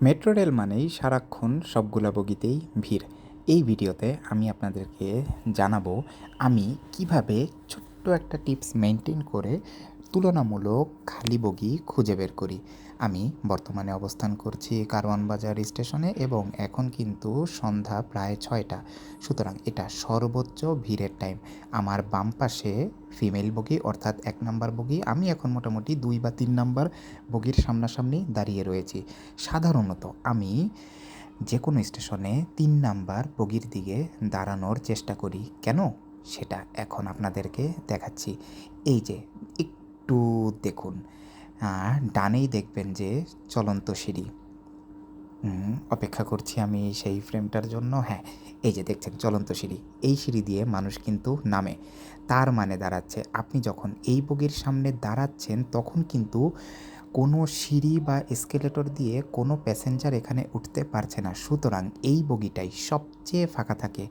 Metro rail মানেই সারাক্ষণ সবগুলা বগিতেই ভিড়। এই ভিডিওতে আমি আপনাদেরকে জানাব আমি কীভাবে ছোট্ট একটা টিপস মেনটেন করে তুলনামূলক খালি বগি খুঁজে বের করি। আমি বর্তমানে অবস্থান করছি কারওয়ান বাজার স্টেশনে এবং এখন কিন্তু সন্ধ্যা প্রায় ছয়টা। সুতরাং এটা সর্বোচ্চ ভিড়ের টাইম। আমার বাম পাশে ফিমেল বগি অর্থাৎ এক নাম্বার বগি। আমি এখন মোটামুটি দুই বা তিন নাম্বার বগির সামনাসামনি দাঁড়িয়ে রয়েছি। সাধারণত আমি যে কোনো স্টেশনে তিন নাম্বার বগির দিকে দাঁড়ানোর চেষ্টা করি। কেন? সেটা এখন আপনাদেরকে দেখাচ্ছি। এই যে, একটু দেখুন। ডানেই দেখবেন যে চলন্ত সিঁড়ি। অপেক্ষা করছি আমি সেই ফ্রেমটার জন্য। হ্যাঁ এই যে দেখছেন চলন্ত সিঁড়ি। এই সিঁড়ি দিয়ে মানুষ কিন্তু নামে। তার মানে দাঁড়াচ্ছে, আপনি যখন এই বগির সামনে দাঁড়াচ্ছেন, তখন কিন্তু কোনো সিঁড়ি বা এসকেলেটর দিয়ে কোনো প্যাসেঞ্জার এখানে উঠতে পারছে না। সুতরাং এই বগিটাই সবচেয়ে ফাঁকা থাকে।